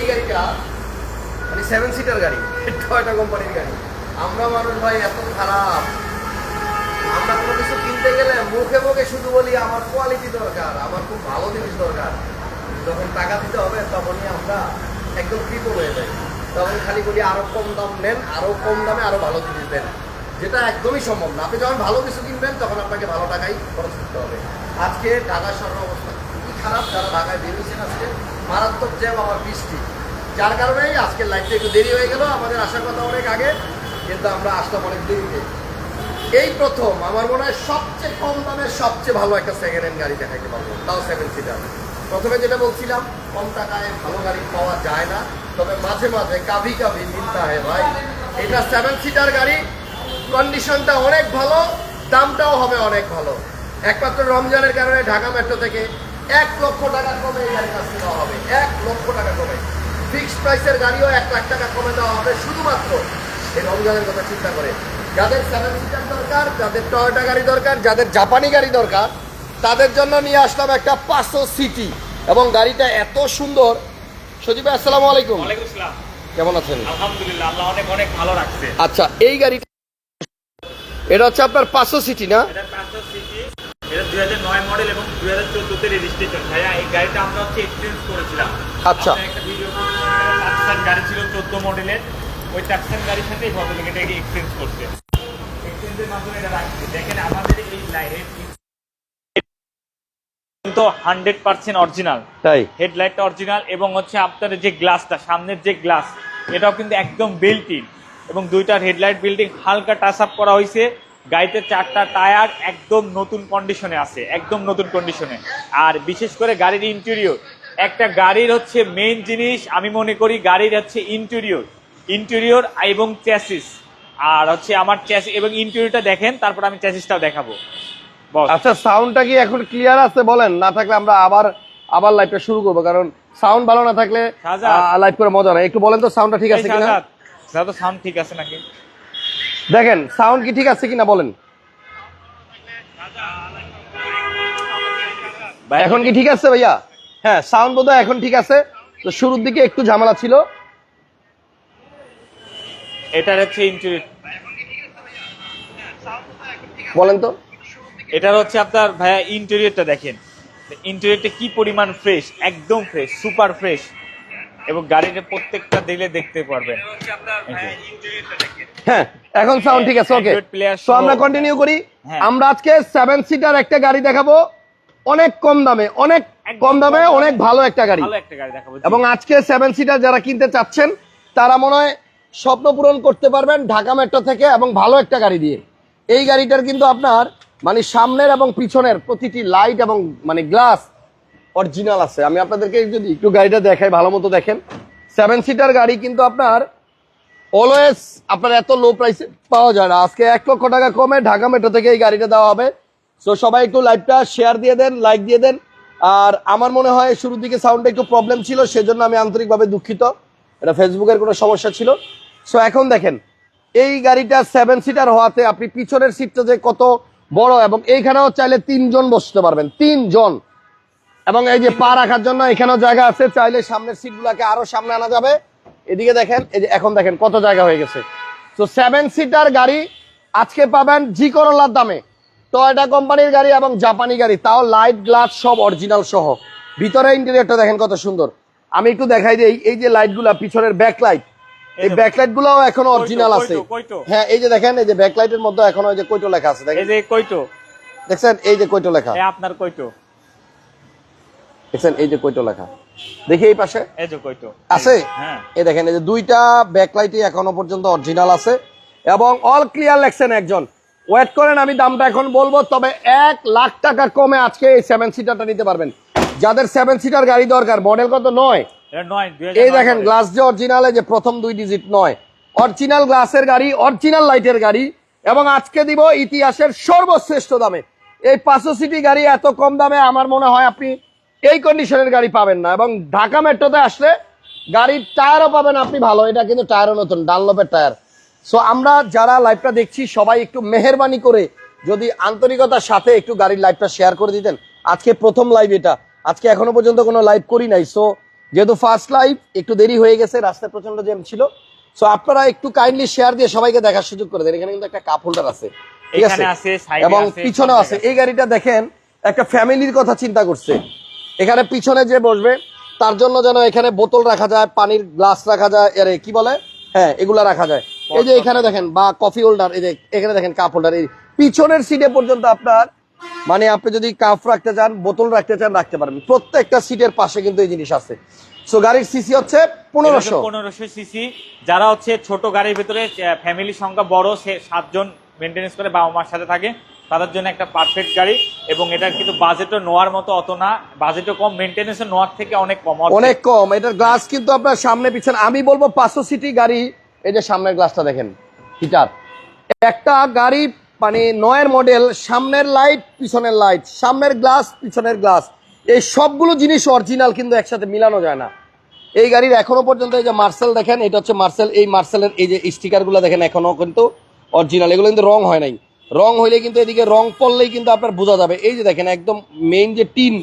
এই গাড়িটা মানে সেভেন সিটার গাড়ি টয়টা কোম্পানির গাড়ি। আমরা মানুষ ভাই, এত খারাপ। আমরা কোনো কিছু কিনতে গেলে মুখে মুখে শুধু বলি, আমার কোয়ালিটি দরকার, আমার খুব ভালো জিনিস দরকার। যখন টাকা দিতে হবে, তখনই আমরা একদম কৃপণ হয়ে যাই। তখন খালি বলি আরও কম দাম নেন আরও কম দামে আরও ভালো জিনিস দেন। যেটা একদমই সম্ভব না। আপনি যখন ভালো কিছু কিনবেন, তখন আপনাকে ভালো টাকাই খরচ করতে হবে। আজকে ঢাকা শহরের অবস্থা খুবই খারাপ। যারা ঢাকায় বেরিয়েছেন আজকে, মারাত্মক জ্যাম আমার বৃষ্টি। যার কারণেই আজকের লাইফটা একটু দেরি হয়ে গেল, আমাদের আসার কথা অনেক আগে, কিন্তু আমরা আসলাম অনেক দেরিতে। এই প্রথম, আমার মনে হয় সবচেয়ে কম দামের সবচেয়ে ভালো একটা সেকেন্ড হ্যান্ড গাড়ি দেখাইতে পারব, তাও সেভেন সিটার প্রথমে যেটা বলছিলাম, কম টাকায় ভালো গাড়ি পাওয়া যায় না, তবে মাঝে মাঝে কাভি কাভি মিলতা হয় ভাই। এটা সেভেন সিটার গাড়ি কন্ডিশনটা অনেক ভালো, দামটাও হবে অনেক ভালো। একমাত্র রমজানের কারণে ঢাকা মেট্রো থেকে এক লক্ষ টাকা কমে এই গাড়ি কাছে হবে, এক লক্ষ টাকা কমে। ফিক্সড প্রাইসের গাড়িও এক লাখ টাকা কমে দেওয়া হবে শুধুমাত্র। এই রমজানের কথা চিন্তা করে। যাদের সেভেন সিটার দরকার যাদের টয়োটা গাড়ি দরকার যাদের জাপানি গাড়ি দরকার তাদের জন্য নিয়ে আসলাম একটা পাঁচশো সিটি। এবং গাড়িটা এত সুন্দর। সজীব আসসালামু আলাইকুম। কেমন আছেন? আলহামদুলিল্লাহ আল্লাহ অনেক অনেক ভালো রাখছে। আচ্ছা এই গাড়িটা এটা হচ্ছে আপনার পাঁচশো সিটি না? এটা পাঁচশো সিসি এটা দুই হাজার নয় মডেল এবং দুই হাজার চোদ্দোতে রেজিস্ট্রেশন ভাইয়া এই গাড়িটা আমরা হচ্ছে এক্সচেঞ্জ করেছিলাম। আচ্ছা। একটা ভিডিও টাক্সান গাড়ি ছিল চোদ্দ মডেলের। ওই টাক্সান গাড়ির সাথে এই ভদ্রলোক এটাকে এক্সচেঞ্জ করছে। এক্সচেঞ্জের মাধ্যমে এটা রাখছে। দেখেন আমাদের এই লাইনের কিন্তু হান্ড্রেড পার্সেন্ট অরিজিনাল তাই? হেডলাইটটা অরিজিনাল এবং হচ্ছে আপনার যে গ্লাসটা সামনের যে গ্লাস এটাও কিন্তু একদম বিল্টিং এবং দুইটার হেডলাইট বিল্ডিং হালকা টাচ আপ করা হয়েছে গাড়িতে চারটা টায়ার একদম নতুন কন্ডিশনে আছে একদম নতুন কন্ডিশনে আর বিশেষ করে গাড়ির ইন্টেরিয়র একটা গাড়ির হচ্ছে মেইন জিনিস আমি মনে করি গাড়ির হচ্ছে ইন্টেরিয়র ইন্টেরিয়র এবং চ্যাসিস আর হচ্ছে আমার চ্যাসিস এবং ইন্টেরিয়রটা দেখেন তারপর আমি চ্যাসিসটাও দেখাবো। আচ্ছা সাউন্ডটা কি এখন ক্লিয়ার আছে বলেন? না থাকলে আমরা আবার আবার লাইভটা শুরু করব কারণ সাউন্ড ভালো না থাকলে। লাইভ করে মজা নাই। একটু বলেন তো সাউন্ডটা ঠিক আছে কিনা? দাদা সাউন্ড ঠিক আছে নাকি? দেখেন সাউন্ড কি ঠিক আছে কিনা বলেন? ভাই, এখন কি ঠিক আছে ভাইয়া? হ্যাঁ সাউন্ড বোধহয় এখন ঠিক আছে। তো শুরুর দিকে একটু ঝামেলা ছিল। এটার হচ্ছে ইন্টেরিয়র বলেন তো। এটার হচ্ছে আপনার ভাইয়া ইন্টেরিয়রটা দেখেন। ইন্টেরিয়রটা কি পরিমাণ ফ্রেশ একদম ফ্রেশ সুপার ফ্রেশ এবং গাড়িটা প্রত্যেকটা দিলে দেখতে পারবেন। হ্যাঁ এখন সাউন্ড ঠিক আছে ওকে তো আমরা কন্টিনিউ করি। হ্যাঁ। আমরা আজকে সেভেন সিটার একটা গাড়ি দেখাবো। অনেক কম দামে অনেক কম দামে অনেক ভালো একটা গাড়ি। এবং আজকে সেভেন সিটার যারা কিনতে চাচ্ছেন তারা মনে হয় স্বপ্ন পূরণ করতে পারবেন ঢাকা মেট্রো থেকে এবং ভালো একটা গাড়ি দিয়ে। এই গাড়িটার কিন্তু আপনার মানে সামনের এবং পিছনের প্রতিটি লাইট এবং মানে গ্লাস অরিজিনাল আছে। আমি আপনাদেরকে যদি একটু গাড়িটা দেখাই ভালো মতো দেখেন। সেভেন সিটার গাড়ি কিন্তু আপনার অলওয়েজ আপনার এত লো প্রাইসে পাওয়া যায় না। আজকে এক লক্ষ টাকা কমে ঢাকা মেট্রো থেকে এই গাড়িটা দেওয়া হবে। সো সবাই একটু লাইভটা শেয়ার দিয়ে দেন লাইক দিয়ে দেন। আর আমার মনে হয় শুরুর দিকে সাউন্ডে একটু প্রবলেম ছিল, সেজন্য আমি আন্তরিকভাবে দুঃখিত। এটা ফেসবুকের কোনো সমস্যা ছিল। সো এখন দেখেন, এই গাড়িটা সেভেন সিটার হওয়াতে আপনি পিছনের সিটটা যে কত বড় এবং এইখানেও চাইলে তিনজন বসতে পারবেন, তিনজন। এবং এই যে পা রাখার জন্য এখানেও জায়গা আছে, চাইলে সামনের সিটগুলোকে আরও সামনে আনা যাবে। এদিকে দেখেন, এই যে এখন দেখেন কত জায়গা হয়ে গেছে। তো সেভেন সিটার গাড়ি আজকে পাবেন জি করোলার দামে। টয়টা কোম্পানির গাড়ি এবং জাপানি গাড়ি তাও লাইট গ্লাস সব অরিজিনাল সহ ভিতরে ইন্টেরিয়রটা দেখেন কত সুন্দর আমি একটু দেখাই দিই এই যে লাইটগুলা পিছনের ব্যাক লাইট এই এই যে- ব্যাক লাইট গুলাও এখনও অরিজিনাল আছে কইটো, কইটো। হ্যাঁ এই যে দেখেন এই যে ব্যাক লাইটের মধ্যে এখনও এই যে কৈটো লেখা আছে দেখেন এই যে কইটো দেখছেন এই যে কৈটো লেখা এই আপনার কইটো দেখছেন এই যে কৈটো লেখা দেখি এই পাশে এই যে কইটো আছে হ্যাঁ এই দেখেন এই যে দুইটা ব্যাকলাইটই এখনও পর্যন্ত অরিজিনাল আছে এবং অল ক্লিয়ার লেখছেন একজন ওয়েট করেন আমি দামটা এখন বলব তবে এক লাখ টাকা কমে আজকে এই সেভেন সিটারটা নিতে পারবেন। যাদের সেভেন সিটার গাড়ি দরকার মডেল কত? নয়। এই দেখেন গ্লাস যে অরিজিনাল যে প্রথম দুই ডিজিট নয়। অরিজিনাল গ্লাসের গাড়ি অরিজিনাল লাইটের গাড়ি এবং আজকে দিব ইতিহাসের সর্বশ্রেষ্ঠ দামে। এই পাঁচশো সিটি গাড়ি এত কম দামে আমার মনে হয় আপনি এই কন্ডিশনের গাড়ি পাবেন না এবং ঢাকা মেট্রোতে আসলে গাড়ির টায়ারও পাবেন আপনি ভালো এটা কিন্তু টায়ারও নতুন ডানলপের টায়ার সো আমরা যারা লাইভটা দেখছি সবাই একটু মেহরবানি করে যদি আন্তরিকতার সাথে একটু গাড়ির লাইভটা শেয়ার করে দিতেন। আজকে প্রথম লাইভ এটা। আজকে এখনও পর্যন্ত কোনো লাইভ করি নাই। সো যেহেতু ফার্স্ট লাইভ একটু দেরি হয়ে গেছে রাস্তায় প্রচণ্ড জ্যাম ছিল। সো আপনারা একটু কাইন্ডলি শেয়ার দিয়ে সবাইকে দেখার সুযোগ করে দেন। এখানে কিন্তু একটা কাপ হোল্ডার আছে। ঠিক আছে? এবং পিছনেও আছে। এই গাড়িটা দেখেন একটা ফ্যামিলির কথা চিন্তা করছে। এখানে পিছনে যে বসবে তার জন্য যেন এখানে বোতল রাখা যায় পানির গ্লাস রাখা যায় আরে কি বলে? হ্যাঁ এগুলা রাখা যায়। এই যে এখানে দেখেন বা কফি হোল্ডার এই যে এখানে দেখেন কাপ হোল্ডার এই পিছনের সিটে পর্যন্ত আপনার মানে আপনি যদি কাপ রাখতে চান বোতল রাখতে চান রাখতে পারবেন। প্রত্যেকটা সিটের পাশে কিন্তু এই জিনিস আছে। সো গাড়ির সিসি হচ্ছে পনেরোশো। পনেরোশো সিসি যারা হচ্ছে ছোট গাড়ির ভিতরে ফ্যামিলি সংখ্যা বড় সে সাতজন করে বাবা মার সাথে থাকে তাদের জন্য একটা পারফেক্ট গাড়ি। এবং এটা কিন্তু বাজেটও মতো অত না। বাজেটও কম থেকে অনেক কম। অনেক কম। এটার গ্লাস কিন্তু আপনার সামনে পিছনে আমি বলব পাঁচশো সিটি গাড়ি এই যে সামনের গ্লাসটা দেখেন হিটার একটা গাড়ি মানে নয়ের মডেল সামনের লাইট পিছনের লাইট সামনের গ্লাস পিছনের গ্লাস এই সবগুলো জিনিস অরিজিনাল কিন্তু একসাথে মিলানো যায় না। এই গাড়ির এখনও পর্যন্ত এই যে মার্সেল দেখেন, এটা হচ্ছে মার্সেল এই মার্সেলের এই যে স্টিকারগুলো দেখেন, এখনও কিন্তু অরিজিনাল এগুলো কিন্তু রং হয় নাই। রং হইলে কিন্তু এদিকে রং পড়লেই কিন্তু আপনার বোঝা যাবে। এই যে দেখেন, একদম মেইন যে টিন,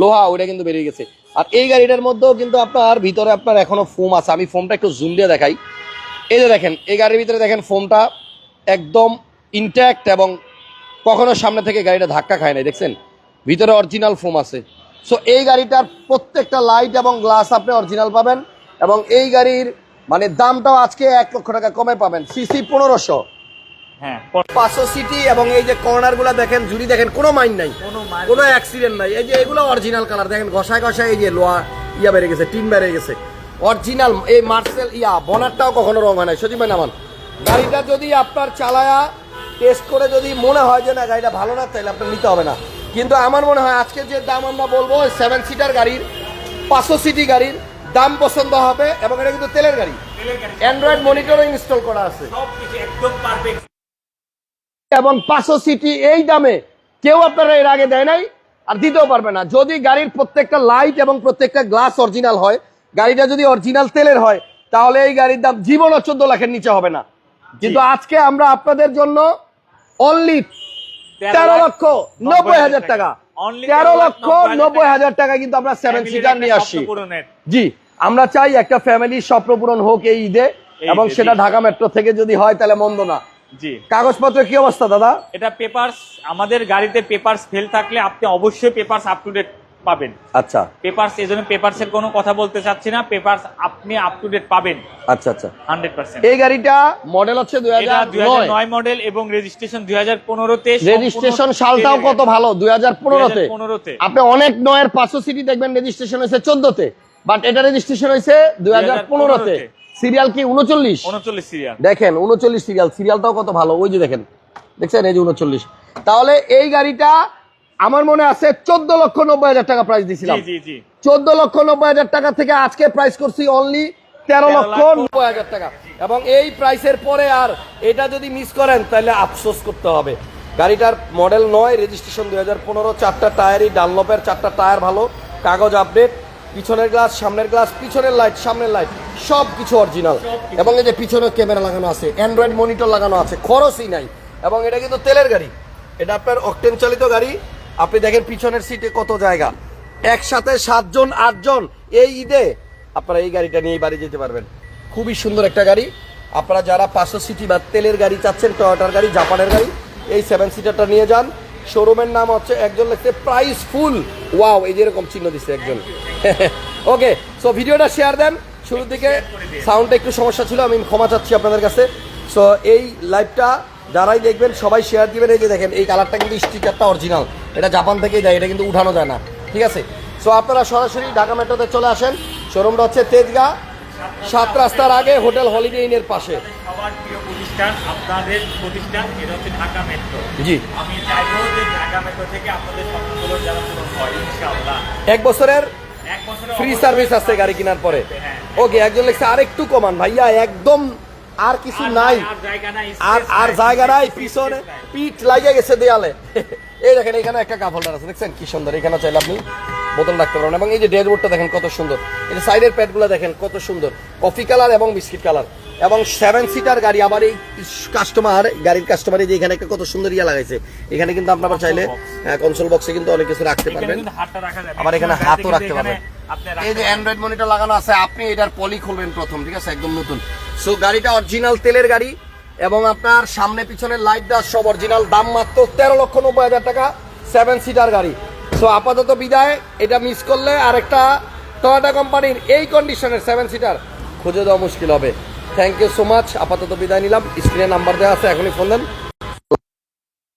লোহা, ওইটা কিন্তু বেরিয়ে গেছে। আর এই গাড়িটার মধ্যেও কিন্তু আপনার ভিতরে আপনার এখনও ফোম আছে। আমি ফোমটা একটু জুম দিয়ে দেখাই। এই যে দেখেন এই গাড়ির ভিতরে দেখেন ফোমটা একদম ইনট্যাক্ট এবং কখনো সামনে থেকে গাড়িটা ধাক্কা খায় নাই দেখছেন? ভিতরে অরিজিনাল ফোম আছে। সো এই গাড়িটার প্রত্যেকটা লাইট এবং গ্লাস আপনি অরিজিনাল পাবেন এবং এই গাড়ির মানে দামটাও আজকে এক লক্ষ টাকা কমে পাবেন সিসি পনেরোশো। হ্যাঁ পাঁচশো সিটি এবং এই যে কর্নারগুলা দেখেন জুড়ি দেখেন কোনো মাইন নাই। কোনো মাইন- কোনো অ্যাক্সিডেন্ট নাই। এই যে এগুলো অরিজিনাল কালার দেখেন ঘষায় ঘষায় এই যে লোয়া ইয়া বেড়ে গেছে টিন বেড়ে গেছে। অরিজিনাল এই মার্সেল ইয়া বনারটাও কখনো রং হয় নাই। সত্যি ভাই নামান। গাড়িটা যদি আপনার চালায়া টেস্ট করে যদি মনে হয় যে না গাড়িটা ভালো না তাহলে আপনার নিতে হবে না। কিন্তু আমার মনে হয় আজকে যে দাম আমরা বলব সেভেন সিটার গাড়ির পাঁচশো সিটি গাড়ির দাম পছন্দ হবে এবং এটা কিন্তু তেলের গাড়ি। অ্যান্ড্রয়েড মনিটরও ইনস্টল করা আছে। এবং পাঁচশো সিটি এই দামে কেউ আপনারা এর আগে দেয় নাই আর দিতেও পারবে না। যদি গাড়ির প্রত্যেকটা লাইট এবং প্রত্যেকটা গ্লাস অরিজিনাল হয় গাড়িটা যদি অরিজিনাল তেলের হয় তাহলে এই গাড়ির দাম জীবনও চোদ্দ লাখের নিচে হবে না। কিন্তু আজকে আমরা আপনাদের জন্য অনলি তেরো লক্ষ নব্বই হাজার টাকা। তেরো লক্ষ নব্বই হাজার টাকা। কিন্তু আমরা সেভেন সিটার নিয়ে আসছি। জি আমরা চাই একটা ফ্যামিলির স্বপ্ন পূরণ হোক এই ঈদে এবং সেটা ঢাকা মেট্রো থেকে যদি হয় তাহলে মন্দ না। জি। কাগজপত্রের কি অবস্থা দাদা? এটা পেপারস আমাদের গাড়িতে পেপারস ফেল থাকলে আপনি অবশ্যই পেপারস আপ টু ডেট পাবেন। আচ্ছা। পেপারস এই জন্য পেপারসের কোনো কথা বলতে চাচ্ছি না। পেপারস আপনি আপ টু ডেট পাবেন। আচ্ছা আচ্ছা। হান্ড্রেড পার্সেন্ট এই গাড়িটা মডেল হচ্ছে দুই হাজার নয়। মডেল এবং রেজিস্ট্রেশন দুই হাজার পনেরোতে রেজিস্ট্রেশন সালটাও কত ভালো দুই হাজার পনেরোতে। পনেরোতে। আপনি অনেক নয়ের পাঁচশো সিটি দেখবেন রেজিস্ট্রেশন হয়েছে চোদ্দতে। বাট এটা রেজিস্ট্রেশন হয়েছে দুই হাজার পনেরোতে। সিরিয়াল কি উনচল্লিশ? উনচল্লিশ সিরিয়াল দেখেন উনচল্লিশ সিরিয়াল সিরিয়ালটাও কত ভালো ওই যে দেখেন। দেখছেন? এই যে উনচল্লিশ। তাহলে এই গাড়িটা আমার মনে আছে চোদ্দ লক্ষ নব্বই হাজার টাকা প্রাইস দিয়েছিলাম চোদ্দ লক্ষ নব্বই হাজার টাকা থেকে আজকে প্রাইস করছি অনলি তেরো লক্ষ নব্বই হাজার টাকা। এবং এই প্রাইসের পরে আর এটা যদি মিস করেন তাহলে আফসোস করতে হবে। গাড়িটার মডেল নয় রেজিস্ট্রেশন দুই হাজার পনেরো চারটা টায়ারই ডানলপের চারটা টায়ার ভালো কাগজ আপডেট পিছনের গ্লাস সামনের গ্লাস পিছনের লাইট সামনের লাইট সব কিছু অরিজিনাল এবং এই যে পিছনে ক্যামেরা লাগানো আছে অ্যান্ড্রয়েড মনিটর লাগানো আছে খরচই নাই। এবং এটা কিন্তু তেলের গাড়ি। এটা আপনার অকটেন চালিত গাড়ি আপনি দেখেন পিছনের সিটে কত জায়গা? একসাথে সাতজন, আটজন এই ঈদে আপনারা এই গাড়িটা নিয়ে বাড়ি যেতে পারবেন। খুবই সুন্দর একটা গাড়ি। আপনারা যারা পাঁচশো সিটি বা তেলের গাড়ি চাচ্ছেন টয়োটার গাড়ি জাপানের গাড়ি, এই সেভেন সিটারটা নিয়ে যান। শোরুমের নাম হচ্ছে একজন লিখছে প্রাইস ফুল ওয়াও এই যেরকম চিহ্ন দিচ্ছে একজন। ওকে সো ভিডিওটা শেয়ার দেন। শুরুর দিকে সাউন্ডটা একটু সমস্যা ছিল, আমি ক্ষমা চাচ্ছি আপনাদের কাছে। সো এই লাইভটা যারাই দেখবেন সবাই শেয়ার দিবেন। এই যে দেখেন এই কালারটা কিন্তু স্টিকারটা অরিজিনাল এটা জাপান থেকেই দেয় এটা কিন্তু উঠানো যায় না। ঠিক আছে? সো আপনারা সরাসরি ঢাকা মেট্রোতে চলে আসেন। শোরুমটা হচ্ছে তেজগা। সাত রাস্তার আগে হোটেল হলিডে ইনের পাশে। সবার প্রিয় প্রতিষ্ঠান আপনাদের প্রতিষ্ঠান এটা হচ্ছে ঢাকা মেট্রো। জি। আমি চাইব যে ঢাকা মেট্রো থেকে আপনাদের স্বপ্নগুলো যেন পূরণ হয় ইনশাআল্লাহ। এক বছরের ফ্রি সার্ভিস আছে গাড়ি কেনার পরে। হ্যাঁ। ওকে একজন লিখছে আর একটু কমান ভাইয়া একদম আর কিছু নাই। আর আর জায়গা নাই পিছনে পিঠ লাগিয়ে গেছে দেয়ালে। এই দেখেন এখানে একটা কাপড় আছে দেখছেন? কি সুন্দর এখানে চাইলে আপনি বোতল রাখতে পারবেন এবং এই যে ড্যাশবোর্ডটা দেখেন কত সুন্দর। এই যে সাইডের প্যাডগুলো দেখেন কত সুন্দর। কফি কালার এবং বিস্কিট কালার। এবং সেভেন সিটার গাড়ি আবার এই কাস্টমার গাড়ির কাস্টমার যে এখানে একটা কত সুন্দর ইয়া লাগাইছে। এখানে কিন্তু আপনারা চাইলে কনসোল বক্সে কিন্তু অনেক কিছু রাখতে পারবেন। আবার এখানে হাতও রাখতে পারবেন। এই যে। অ্যান্ড্রয়েড মনিটর লাগানো আছে আপনি এটার পলি খুলবেন প্রথম ঠিক আছে? একদম নতুন। সো গাড়িটা অরিজিনাল তেলের গাড়ি এবং আপনার সামনে পিছনের লাইট দাস সব অরিজিনাল দাম মাত্র তেরো লক্ষ নব্বই হাজার টাকা সেভেন সিটার গাড়ি। সো আপাতত বিদায়। এটা মিস করলে আরেকটা টয়োটা কোম্পানির এই কন্ডিশনের সেভেন সিটার খুঁজে দেওয়া মুশকিল হবে। থ্যাংক ইউ সো মাচ আপাতত বিদায় নিলাম। স্ক্রিনে নাম্বার দেওয়া আছে, এখনই ফোন দেন।